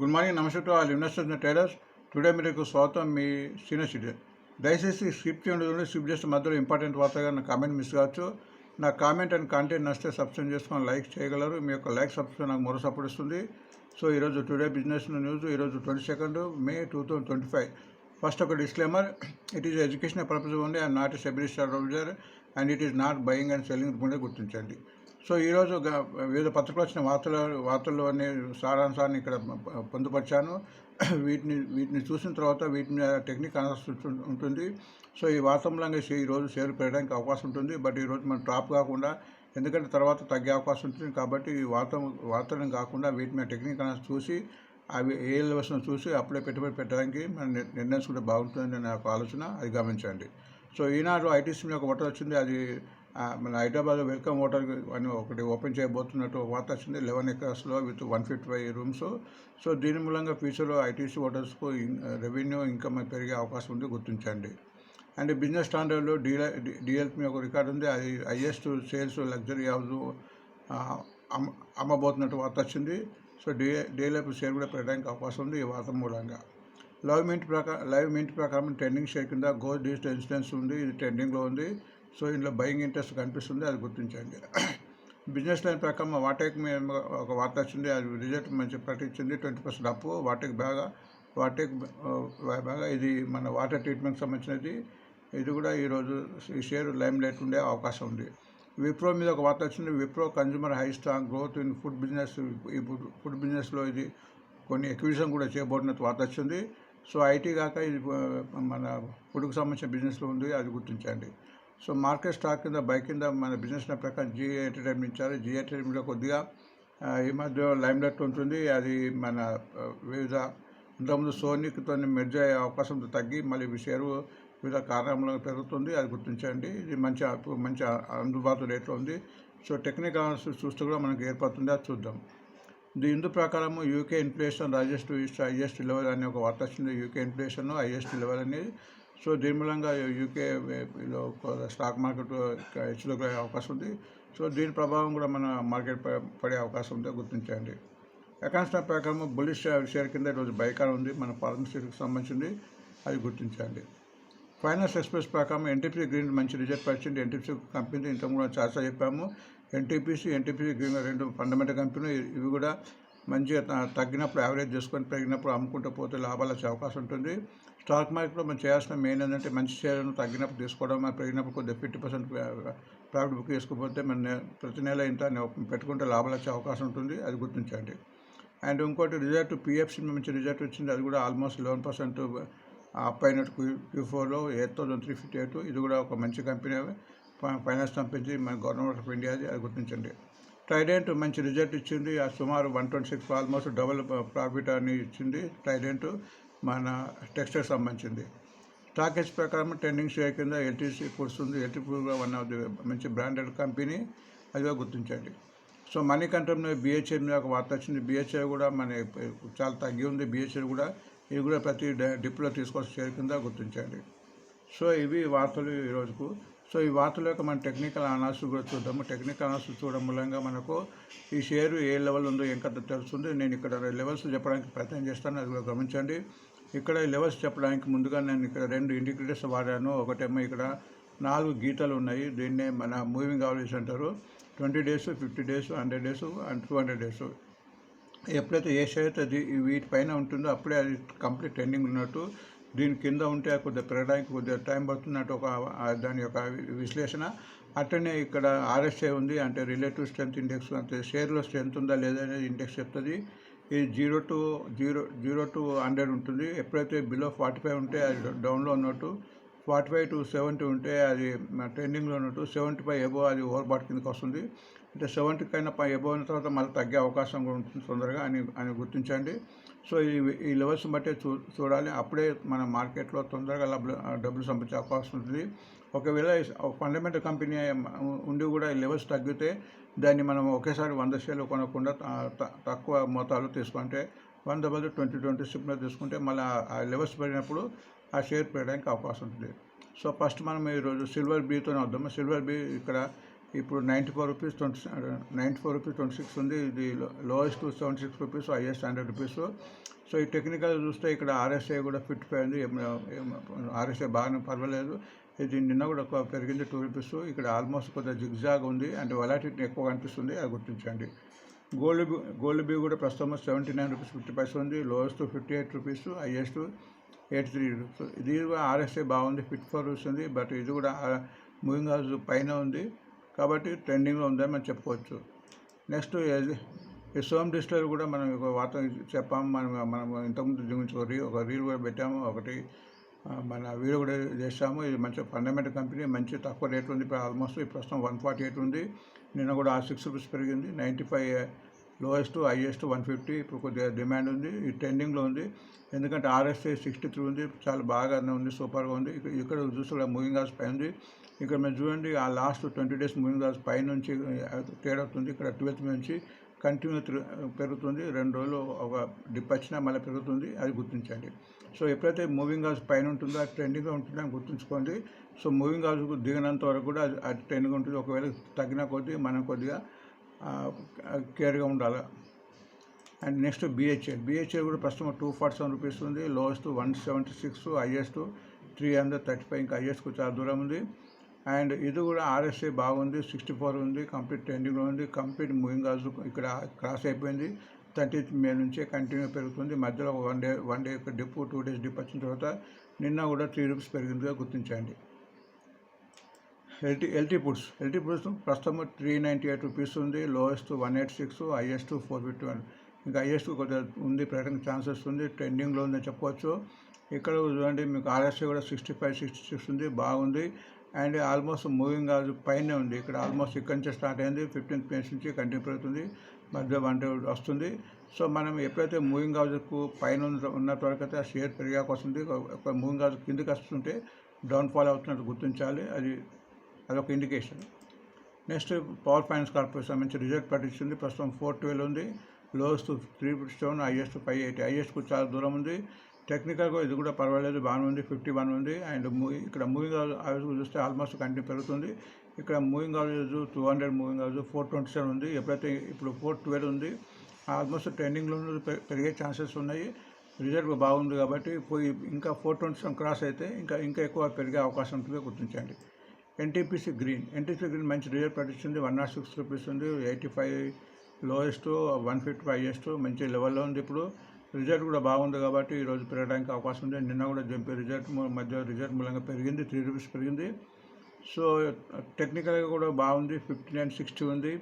Good morning నమస్తే to all investors and traders. Today మీకు స్వాగతం మీ సీనియర్ సిటిజన్ దయచేసి స్క్రిప్ట్ చేయండి స్క్రిప్ట్ చేస్తే మధ్యలో ఇంపార్టెంట్ వార్తగా నా కామెంట్ మిస్ కావచ్చు. నా కామెంట్ అండ్ కంటెంట్ నచ్చితే సబ్స్క్రైబ్ చేసుకొని లైక్ చేయగలరు. మీ యొక్క లైక్ సబ్స్క్రైబ్ నాకు మరో సపోర్ట్ ఇస్తుంది. సో ఈరోజు టుడే బిజినెస్ న్యూస్ ఈరోజు twenty second May two thousand twenty five. First ఒక disclaimer it is education purpose only and not a star and it is not buying and selling కూడా గుర్తించండి. So ఈరోజు గ- వివిధ పత్రికలు వచ్చిన వార్తల వార్తల్లో అనే సారాంశాన్ని ఇక్కడ పొందుపరిచాను. వీటిని వీటిని చూసిన తర్వాత వీటి మీద టెక్నిక్ అనాలిసిస్ ఉంటుంది. సో ఈ వార్త మూలంగా ఈరోజు షేర్ పెరగడానికి అవకాశం ఉంటుంది. బట్ ఈరోజు మనం టాప్ కాకుండా ఎందుకంటే తర్వాత తగ్గే అవకాశం ఉంటుంది కాబట్టి ఈ వార్త వార్తలను కాకుండా వీటి మీద టెక్నిక్ అనాలిసిస్ చూసి అవి ఏ లెవెల్స్ను చూసి అప్పుడే పెట్టుబడి పెట్టడానికి మనం నిర్ణయించుకుంటే బాగుంటుందని నాకు ఆలోచన. అది గమనించండి. సో ఈనాడు ఐటీసీ మీద ఒక వాటర్ వచ్చింది అది మన హైదరాబాద్ వెల్కమ్ హోటల్ అని ఒకటి ఓపెన్ చేయబోతున్నట్టు వార్త వచ్చింది. Eleven ఎకర్స్లో with one fifty five rooms. So దీని మూలంగా ఫ్యూచర్లో ఐటీసీ హోటల్స్కు రెవెన్యూ ఇన్కమ్ పెరిగే అవకాశం ఉంది గుర్తించండి. అండ్ బిజినెస్ స్టాండర్డ్లో డిఎల్ డిఎల్పి ఒక రికార్డు ఉంది. అది హైయెస్ట్ సేల్స్ లగ్జరీ హౌస్ అమ్మ అమ్మబోతున్నట్టు వార్త వచ్చింది. సో డిఏ డిఎల్ఎఫ్ షేర్ కూడా పెరగడానికి అవకాశం ఉంది ఈ వార్త మూలంగా. లైవ్ మింట్ ప్రకారం లైవ్ మింట్ ప్రకారం ట్రెండింగ్ షేర్ కింద గోల్డ్ డిజిటల్ ఇన్సూరెన్స్ ఉంది. ఇది ట్రెండింగ్లో ఉంది. సో ఇందులో బయింగ్ ఇంట్రెస్ట్ కనిపిస్తుంది అది గుర్తించండి. బిజినెస్ లైన్ ప్రకారం వాటేక్ మీద ఒక వార్త వచ్చింది అది రిజల్ట్ మంచి ప్రకటించింది ట్వంటీ పర్సెంట్ అప్పు వాటేక్ బాగా వాటేక్ బాగా ఇది మన వాటర్ ట్రీట్మెంట్ సంబంధించినది. ఇది కూడా ఈరోజు ఈ షేర్ లైమ్ లైట్ ఉండే అవకాశం ఉంది. విప్రో మీద ఒక వార్త వచ్చింది Wipro consumer high strong growth in food business ఈ ఫుడ్ బిజినెస్లో ఇది కొన్ని ఎక్విజిషన్ కూడా చేయబోతున్నట్టు వార్త వచ్చింది. సో ఐటీ కాక ఇది మన ఫుడ్కి సంబంధించిన బిజినెస్లో ఉంది అది గుర్తించండి. సో మార్కెట్ స్టాక్ కింద బై కింద మన బిజినెస్ ప్రకారం జిఏ ఎంటర్టైన్మెంట్ ఇచ్చారు. జిఏ ఎంటర్టైన్మెంట్లో కొద్దిగా ఈ మధ్య లైమ్లైట్ ఉంటుంది. అది మన వివిధ ఇంతకుముందు సోనీతో మెర్జ్ అయ్యే అవకాశం తగ్గి మళ్ళీ ఈ షేరు వివిధ కారణంలో పెరుగుతుంది. అది గుర్తించండి. ఇది మంచి మంచి అందుబాటు రేట్లో ఉంది. సో టెక్నికల్ అనాలిసిస్ చూస్తే కూడా మనకు ఏర్పడుతుంది. అది చూద్దాం. ఇది ఇందు ప్రకారం UK inflation highest highest level అనే ఒక వార్త వచ్చింది. యూకే ఇన్ఫ్లేషన్ హైయెస్ట్ లెవెల్ అనేది సో దీని మూలంగా యూకేలో స్టాక్ మార్కెట్ హెచ్చులకు అయ్యే అవకాశం ఉంది. సో దీని ప్రభావం కూడా మన మార్కెట్ పడే అవకాశం ఉందో గుర్తించండి. అకౌంట్స్ ప్రకారం బులిష్ షేర్ కింద ఈరోజు బైకార్ ఉంది. మన ఫార్మసీకి సంబంధించింది అది గుర్తించండి. ఫైనాన్స్ ఎక్స్ప్రెస్ ప్రకారం ఎన్టీపీసీ గ్రీన్ మంచి రిజల్ట్ వచ్చింది ఎన్టీపీసీ కంపెనీ ఇంత కూడా చాలా చెప్పాము. ఎన్టీపీసీ ఎన్టీపీసీ గ్రీన్ రెండు ఫండమెంటల్ కంపెనీ ఇవి కూడా మంచిగా త- తగ్గినప్పుడు యావరేజ్ చేసుకొని పెరిగినప్పుడు అమ్ముకుంటూ పోతే లాభాలు వచ్చే అవకాశం ఉంటుంది. స్టాక్ మార్కెట్లో మనం చేయాల్సిన మెయిన్ ఏంటంటే మంచి షేర్లను తగ్గినప్పుడు తీసుకోవడం మరి పెరిగినప్పుడు కొద్దిగా ఫిఫ్టీ పర్సెంట్ ప్రాఫిట్ బుక్ చేసుకోకపోతే మన ప్రతి నెల ఇంత పెట్టుకుంటే లాభాలు వచ్చే అవకాశం ఉంటుంది అది గుర్తించండి. అండ్ ఇంకోటి రిజల్ట్ పిఎఫ్సి మంచి రిజల్ట్ వచ్చింది అది కూడా ఆల్మోస్ట్ లెవెన్ పర్సెంట్ అప్ అయినట్టు క్యూ ఫోర్లో eight thousand three fifty eight ఇది కూడా ఒక మంచి కంపెనీ ఫైనాన్స్ కంపెనీ మన గవర్నమెంట్ ఆఫ్ ఇండియాది అది గుర్తించండి. ట్రైడెంట్ మంచి రిజల్ట్ ఇచ్చింది ఆ సుమారు one twenty six almost double profit అని ఇచ్చింది ట్రైడెంట్ మన టెక్స్టైల్ సంబంధించింది. టాకేజ్ ప్రకారం ట్రెండింగ్ షేర్ కింద ఎల్టీసీ ఫుడ్స్ ఉంది. LT food one of the మంచి బ్రాండెడ్ కంపెనీ అది కూడా గుర్తించండి. సో మనీ కంట్రోల్ బిహెచ్ఐ మీద ఒక వార్త వచ్చింది. బిహెచ్ఐ కూడా మన చాలా తగ్గి ఉంది. బిహెచ్ఐ కూడా ఇది కూడా ప్రతి డిప్లో తీసుకొచ్చి షేర్ కింద గుర్తించండి. సో ఇవి వార్తలు ఈ రోజుకు. సో ఈ వార్తల యొక్క మన టెక్నికల్ అనాలిసిస్ కూడా చూద్దాము. టెక్నికల్ అనాలిసిస్ చూడడం మూలంగా మనకు ఈ షేరు ఏ లెవెల్ ఉందో ఇంకా తెలుస్తుంది నేను ఇక్కడ లెవెల్స్ చెప్పడానికి ప్రయత్నం చేస్తాను. అది కూడా గమనించండి. ఇక్కడ లెవెల్స్ చెప్పడానికి ముందుగా నేను ఇక్కడ రెండు ఇండికేటర్స్ వాడాను. ఒకటేమో ఇక్కడ నాలుగు గీతలు ఉన్నాయి. దీన్నే మన మూవింగ్ ఆవరేజ్ అంటారు. Twenty days fifty days hundred days and two hundred days. ఎప్పుడైతే ఏ షేర్ అది వీటిపైన ఉంటుందో అప్పుడే అది కంప్లీట్ ఎండింగ్ ఉన్నట్టు దీని కింద ఉంటే కొద్దిగా పెరగడానికి కొద్దిగా టైం పడుతున్నట్టు ఒక దాని యొక్క విశ్లేషణ. అట్లనే ఇక్కడ ఆర్ఎస్ఏ ఉంది. అంటే రిలేటివ్ స్ట్రెంత్ ఇండెక్స్ అంటే షేర్లో స్ట్రెంత్ ఉందా లేదా అనేది ఇండెక్స్ చెప్తుంది. ఇది zero to zero zero to hundred ఉంటుంది. ఎప్పుడైతే బిలో ఫార్టీ ఫైవ్ ఉంటే అది డౌన్లో ఉన్నట్టు ఫార్టీ ఫైవ్ టు సెవెంటీ ఉంటే అది ట్రెండింగ్లో ఉన్నట్టు సెవెంటీ ఫైవ్ ఎబో అది ఓవర్ బాట్ కిందకి వస్తుంది. అంటే సెవెంటీ కైనా పై ఎబో అయిన తర్వాత మళ్ళీ తగ్గే అవకాశం కూడా ఉంటుంది తొందరగా అని అని గుర్తించండి. సో ఈ ఈ లెవెల్స్ బట్టే చూ చూడాలి. అప్పుడే మన మార్కెట్లో తొందరగా డబ్బులు డబ్బులు సంపాదించే అవకాశం ఉంటుంది. ఒకవేళ ఫండమెంటల్ కంపెనీ ఉండి కూడా ఈ లెవెల్స్ తగ్గితే దాన్ని మనం ఒకేసారి వంద షేర్లు కొనకుండా తక్కువ మోతాదులో తీసుకుంటే వంద బదులు ట్వంటీ ట్వంటీ స్టిప్లో తీసుకుంటే మళ్ళీ ఆ- లెవెల్స్ పెరిగినప్పుడు ఆ షేర్ పెరగడానికి అవకాశం ఉంటుంది. సో ఫస్ట్ మనం ఈరోజు సిల్వర్ బీతో వద్దాము. సిల్వర్ బీ ఇక్కడ ఇప్పుడు ninety four rupees twenty ninety four rupees twenty six ఉంది. ఇది lowest seventy six rupees highest hundred rupees. So ఈ టెక్నికల్ చూస్తే ఇక్కడ ఆర్ఎస్ఐ కూడా ఫిట్ అయింది ఆర్ఎస్ఐ బాగానే పర్వాలేదు. ఇది నిన్న కూడా పెరిగింది టూ రూపీస్ ఇక్కడ ఆల్మోస్ట్ కొద్దిగా జిగ్జాగ్ ఉంది. అంటే వెలాటిటీ ఎక్కువ కనిపిస్తుంది అది గుర్తించండి. గోల్డ్ బీ గోల్డ్ బీ కూడా ప్రస్తుతం seventy nine rupees fifty paise ఉంది. Lowest fifty eight rupees highest eight three rupees. ఇది కూడా ఆర్ఎస్ఏ బాగుంది. ఫిట్ ఫర్ ఉంది. బట్ ఇది కూడా మూవింగ్ హౌస్ పైన ఉంది. కాబట్టి ట్రెండింగ్లో ఉందని మనం చెప్పుకోవచ్చు. నెక్స్ట్ ఈ సోమ్ డిస్టర్ కూడా మనం ఒక వార్త చెప్పాము. మనం మనం ఇంతకుముందు గురించి ఒక రీ ఒక రీల్ కూడా పెట్టాము. ఒకటి మన వీడియో కూడా చేసాము ఇది మంచి ఫండమెంటల్ కంపెనీ మంచి తక్కువ రేట్ ఉంది. ఇప్పుడు ఆల్మోస్ట్ ఈ ప్రస్తుతం వన్ ఫార్టీ ఎయిట్ ఉంది. నిన్న కూడా ఆ సిక్స్ రూపీస్ పెరిగింది. Ninety five lowest highest one fifty ఇప్పుడు కొద్దిగా డిమాండ్ ఉంది. ఈ ట్రెండింగ్లో ఉంది. ఎందుకంటే ఆర్ఎస్ఐ సిక్స్టీ త్రీ ఉంది. చాలా బాగానే ఉంది. సూపర్గా ఉంది. ఇక్కడ ఇక్కడ చూస్తే కూడా మూవింగ్ హార్స్ పై ఉంది. ఇక్కడ మేము చూడండి ఆ లాస్ట్ ట్వంటీ డేస్ మూవింగ్ హార్స్ పై నుంచి ట్రేడ్ అవుతుంది. ఇక్కడ ట్వెల్త్ నుంచి కంటిన్యూ పెరుగుతుంది. రెండు రోజులు ఒక డిప్ వచ్చినా మళ్ళీ పెరుగుతుంది. అది గుర్తించండి. సో ఎప్పుడైతే మూవింగ్ హౌస్ పైన ఉంటుందో అది ట్రెండింగ్గా అని గుర్తుంచుకోండి. సో మూవింగ్ హౌస్ దిగినంత వరకు కూడా అది అది ట్రెండింగ్ ఉంటుంది. ఒకవేళ తగ్గిన కొద్దీ మనం కొద్దిగా కేర్గా ఉండాలి. And next BHEL. బిహెచ్ఎల్ కూడా ప్రస్తుతం టూ ఫార్టీ సెవెన్ రూపీస్ ఉంది. Lowest one seventy six highest three hundred thirty five ఇంకా హైయెస్ట్కు చాలా దూరం ఉంది. అండ్ ఇది కూడా ఆర్ఎస్ఏ బాగుంది సిక్స్టీ ఫోర్ ఉంది కంప్లీట్ ట్రెండింగ్లో ఉంది కంప్లీట్ మూవింగ్ కాల్స్ ఇక్కడ క్రాస్ అయిపోయింది. థర్టీ మే నుంచే కంటిన్యూ పెరుగుతుంది. మధ్యలో one day one day dip two days dip వచ్చిన తర్వాత నిన్న కూడా త్రీ రూపీస్ పెరిగిందిగా గుర్తించండి. LT LT foods LT foods ప్రస్తుతం త్రీ నైంటీ ఎయిట్ రూపీస్ ఉంది lowest one eight six highest four fifty one. ఇంకా హైయెస్ట్ కొద్దిగా ఉంది పెరగడానికి ఛాన్సెస్ ఉంది ట్రెండింగ్లో ఉందని చెప్పవచ్చు. ఇక్కడ చూడండి మీకు ఆర్ఎస్ఐ కూడా సిక్స్టీ ఫైవ్ సిక్స్టీ సిక్స్ ఉంది బాగుంది. అండ్ ఆల్మోస్ట్ మూవింగ్ ఆజ్ పైనే ఉంది. ఇక్కడ ఆల్మోస్ట్ ఇక్కడి నుంచి స్టార్ట్ అయింది. ఫిఫ్టీన్త్ పేజ్ నుంచి కంటిన్యూ పెరుగుతుంది. మధ్య వన్ వస్తుంది. సో మనం ఎప్పుడైతే మూవింగ్ హౌజ్కు పైన ఉన్న ఉన్నంత వరకు అయితే ఆ షేర్ పెరిగాక వస్తుంది. ఒక మూవింగ్ హౌజ్ కిందకి వస్తుంటే డౌన్ఫాల్ అవుతున్నట్టు గుర్తించాలి. అది అదొక indication. Next power finance corporation మంచి రిజల్ట్ ప్రకటించింది ప్రస్తుతం ఫోర్ ట్వెల్వ్ ఉంది. Lowest three seven highest five eighty. హైయెస్ట్కు చాలా దూరం ఉంది. టెక్నికల్గా ఇది కూడా పర్వాలేదు. బాగానే ఉంది. ఫిఫ్టీ వన్ ఉంది. అండ్ మూవీ ఇక్కడ మూవింగ్ హౌస్ చూస్తే ఆల్మోస్ట్ కంటిన్యూ పెరుగుతుంది. ఇక్కడ మూవింగ్ హౌస్ టూ హండ్రెడ్ మూవింగ్ హౌస్ ఫోర్ ట్వంటీ సెవెన్ ఉంది. ఎప్పుడైతే ఇప్పుడు ఫోర్ ట్వెల్వ్ ఉంది ఆల్మోస్ట్ ట్రెండింగ్లో పె- పెరిగే ఛాన్సెస్ ఉన్నాయి. రిజల్ట్ బాగుంది కాబట్టి పోయి ఇంకా ఫోర్ ట్వంటీ సెవెన్ క్రాస్ అయితే ఇంకా ఇంకా ఎక్కువ పెరిగే అవకాశం ఉంటుంది. గుర్తించండి. NTPC green. ఎన్టీపీ గ్రీన్ మంచి రిజల్ట్ ప్రకటించింది వన్ నాట్ సిక్స్ రూపీస్ ఉంది. Eighty five lowest one fifty five highest మంచి లెవెల్లో ఉంది ఇప్పుడు. రిజల్ట్ కూడా బాగుంది కాబట్టి ఈరోజు పెరగడానికి అవకాశం ఉంది. నిన్న కూడా జంపి రిజల్ట్ మధ్య రిజల్ట్ మూలంగా పెరిగింది. త్రీ రూపీస్ పెరిగింది. సో టెక్నికల్గా కూడా బాగుంది. ఫిఫ్టీ నైన్ సిక్స్టీ ఉంది.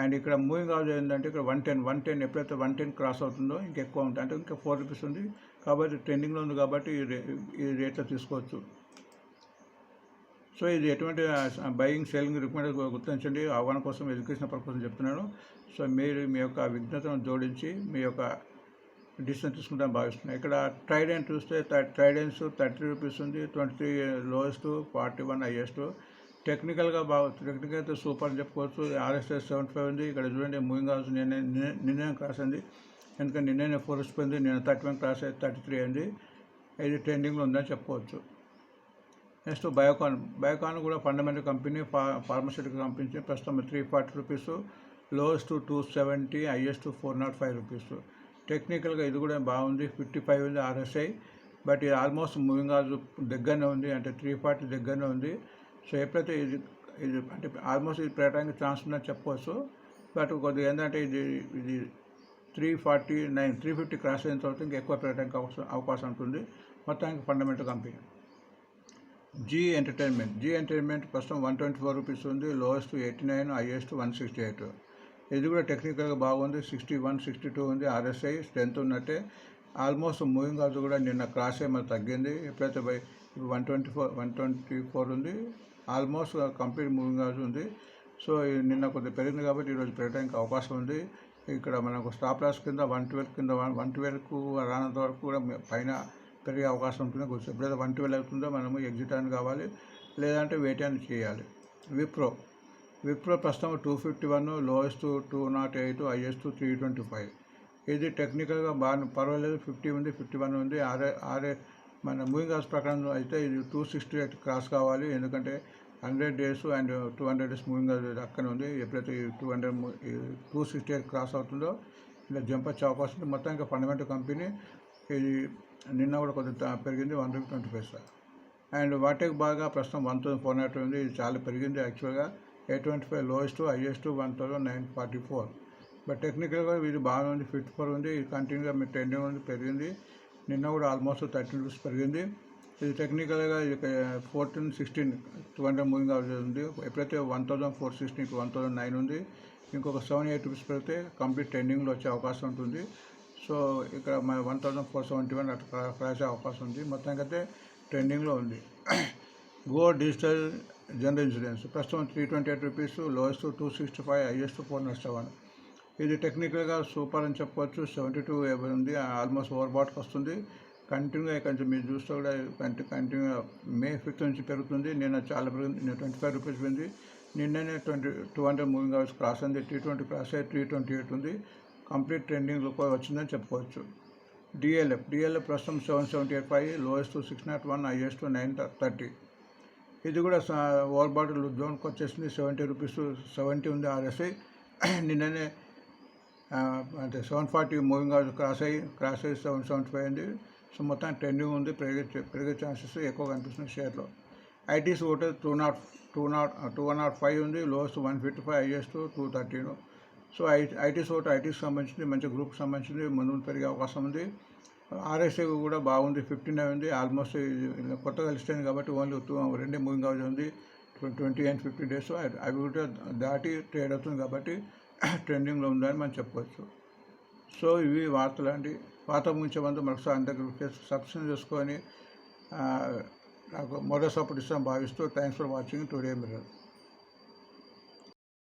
అండ్ ఇక్కడ మూవింగ్ ఆఫ్ ఏంటంటే ఇక్కడ వన్ టెన్ వన్ టెన్ ఎప్పుడైతే వన్ టెన్ క్రాస్ అవుతుందో ఇంకా ఎక్కువ ఉంటుంది అంటే ఇంకా ఫోర్ రూపీస్ ఉంది కాబట్టి ట్రెండింగ్లో ఉంది కాబట్టి ఈ రేట్లో తీసుకోవచ్చు. సో ఇది ఎటువంటి బయింగ్ సెల్లింగ్ రికమెండ్ గుర్తించండి. ఆహ్వానం కోసం ఎడ్యుకేషన్ పర్పస్ కోసం చెప్తున్నాను. సో మీరు మీ యొక్క విజ్ఞతను జోడించి మీ యొక్క డిసిషన్ తీసుకుంటాం భావిస్తున్నాం. ఇక్కడ ట్రైడెంట్ చూస్తే ట్రైడెన్స్ థర్టీ రూపీస్ ఉంది twenty three lowest forty one highest టెక్నికల్గా బాగా టెక్నికల్ అయితే సూపర్ అని చెప్పుకోవచ్చు. ఆర్ఎస్ఎస్ సెవెంటీ ఫైవ్ ఉంది. ఇక్కడ చూడండి మూవింగ్ హౌస్ నిన్నే నిన్నే క్రాస్ అయింది ఎందుకంటే నిన్నే ఫోర్ వచ్చిపోయింది నేను థర్టీ వన్ క్రాస్ అయితే థర్టీ త్రీ అయింది. ఇది ట్రెండింగ్లో ఉందని చెప్పుకోవచ్చు. నెక్స్ట్ బయోకాన్ బయోకాన్ కూడా ఫండమెంటల్ కంపెనీ ఫా ఫార్మసిటికల్ కంపెనీ ప్రస్తుతం three forty rupees lowest two seventy highest four naught five rupees టెక్నికల్గా ఇది కూడా బాగుంది. ఫిఫ్టీ ఫైవ్ ఉంది ఆర్ఎస్ఐ. బట్ ఇది ఆల్మోస్ట్ మూవింగ్ ఆల్ దగ్గరనే ఉంది. అంటే త్రీ ఫార్టీ దగ్గరనే ఉంది. సో ఎప్పుడైతే ఇది ఇది అంటే ఆల్మోస్ట్ ఇది పెట్టడానికి ఛాన్స్ ఉందని చెప్పవచ్చు బట్ కొద్దిగా ఏంటంటే ఇది ఇది three forty nine three fifty cross అయిన తర్వాత ఇంకా ఎక్కువ పెట్టడానికి అవకాశం అవకాశం ఉంటుంది. మొత్తానికి fundamental company. Zee entertainment Zee entertainment ప్రస్తుతం వన్ ట్వంటీ ఫోర్ రూపీస్ ఉంది. Lowest eighty nine highest one sixty eight. ఇది కూడా టెక్నికల్గా బాగుంది. సిక్స్టీ వన్ సిక్స్టీ టూ ఉంది ఆర్ఎస్ఐ స్ట్రెంత్ ఉన్నట్టే. ఆల్మోస్ట్ మూవింగ్ ఆల్స్ కూడా నిన్న క్రాస్ ఏమైనా తగ్గింది. ఎప్పుడైతే by one twenty four one twenty four ఉంది ఆల్మోస్ట్ కంప్లీట్ మూవింగ్ ఆల్స్ ఉంది. సో నిన్న కొద్దిగా పెరిగింది కాబట్టి ఈరోజు పెరగడానికి అవకాశం ఉంది. ఇక్కడ మనకు స్టాప్ లాస్ కింద వన్ ట్వెల్వ్ కింద వన్ వన్ ట్వెల్వ్కు రానంత వరకు కూడా పైన పెరిగే అవకాశం ఉంటుంది. కొంచెం ఎప్పుడైతే వన్ ట్వెల్వ్ అవుతుందో మనము ఎగ్జిట్ అని కావాలి. లేదంటే వెయిట్ అని చేయాలి. విప్రో విప్రో ప్రస్తుతం two fifty one lowest two naught eight highest three twenty five. ఇది టెక్నికల్గా బాగా పర్వాలేదు ఫిఫ్టీ ఉంది ఫిఫ్టీ వన్ ఉంది. ఆర్ఏ ఆర్ఏ మన మూవింగ్ హాస్ ప్రకారం అయితే ఇది టూ సిక్స్టీ ఎయిట్ క్రాస్ కావాలి. ఎందుకంటే hundred days and two hundred days moving అక్కడ ఉంది. ఎప్పుడైతే two hundred two sixty eight cross అవుతుందో ఇలా జంప్ వచ్చే అవకాశం ఉంది. మొత్తం ఇంకా ఫండమెంటల్ కంపెనీ ఇది నిన్న కూడా కొంచెం పెరిగింది one rupee twenty five sir. And వాటికి బాగా ప్రస్తుతం వన్ థౌసండ్ ఫోర్ హండ్రెడ్ ఉంది. ఇది చాలా పెరిగింది యాక్చువల్గా. Eight twenty five lowest highest one thousand nine forty four but టెక్నికల్గా ఇది బాగా ఉంది ఫిఫ్టీ ఫోర్ ఉంది ఇది కంటిన్యూగా మీ ట్రెండింగ్ ఉంది పెరిగింది. నిన్న కూడా ఆల్మోస్ట్ థర్టీన్ రూపీస్ పెరిగింది. ఇది టెక్నికల్గా ఇది fourteen sixteen two hundred moving ఉంది. ఎప్పుడైతే one thousand four sixteen one thousand nine ఉంది ఇంకొక సెవెన్ ఎయిట్ రూపీస్ పెడితే కంప్లీట్ ట్రెండింగ్లో వచ్చే అవకాశం ఉంటుంది. సో ఇక్కడ మన one thousand four seventy one అట్లా క్రాస్ అవకాశం ఉంది. మొత్తానికైతే ట్రెండింగ్లో ఉంది. గో డిజిటల్ జనరల్ ఇన్సూరెన్స్ ప్రస్తుతం three twenty eight rupees lowest two sixty five highest four naught seven ఇది టెక్నికల్గా సూపర్ అని చెప్పవచ్చు సెవెంటీ టూ ఉంది. ఆల్మోస్ట్ ఓవర్ బాట్కి వస్తుంది కంటిన్యూగా కొంచెం మీరు చూస్తే కూడా కంటి కంటిన్యూగా మే ఫిఫ్త్ నుంచి పెరుగుతుంది. నిన్న చాలా పెరిగింది. నేను ట్వంటీ ఫైవ్ రూపీస్ పోయింది నిన్ననే twenty two hundred moving hours cross ఉంది టీ ట్వంటీ క్రాస్ అయ్యి త్రీ ట్వంటీ ఎయిట్ ఉంది కంప్లీట్ ట్రెండింగ్ వచ్చిందని చెప్పుకోవచ్చు. డిఎల్ఎఫ్ డిఎల్ఎఫ్ ప్రస్తుతం seven seventy eight five lowest six nought one highest nine thirty ఇది కూడా ఓవర్ బాటిల్ జోన్కి వచ్చేసింది సెవెంటీ రూపీస్ సెవెంటీ ఉంది ఆర్ఎస్ఐ. నిన్ననే అంటే seven forty moving hours cross అయ్యి క్రాస్ అయ్యి సెవెన్ సెవెంటీ ఫైవ్ ఉంది సో మొత్తం ట్రెండింగ్ ఉంది పెరిగే పెరిగే ఛాన్సెస్ ఎక్కువ కనిపిస్తుంది షేర్లో. ఐటీస్ ఒకటి two nought two nought two one nought five ఉంది lowest one fifty five highest two thirteen. So I ITs ఒకటి ఐటీకి సంబంధించింది మంచి గ్రూప్కి సంబంధించింది ముందు పెరిగే అవకాశం ఉంది. ఆర్ఎస్ఐ కూడా బాగుంది ఫిఫ్టీన్ నైన్ ఉంది ఆల్మోస్ట్ కొత్తగా లిస్ట్ కాబట్టి ఓన్లీ టూ రెండే మూవింగ్ అవర్స్ ఉంది. ట్వంటీ అండ్ ఫిఫ్టీ డేస్ అవి కూడా దాటి ట్రేడ్ అవుతుంది కాబట్టి ట్రెండింగ్లో ఉందని మనం చెప్పవచ్చు. సో ఇవి వార్తలు అండి. వార్త ముగించే ముందు మరొకసారి అందరికీ సబ్స్క్రైబ్ చేసుకొని నాకు మొదటి సపోర్ట్ ఇస్తాను భావిస్తూ thanks for watching Today Mirror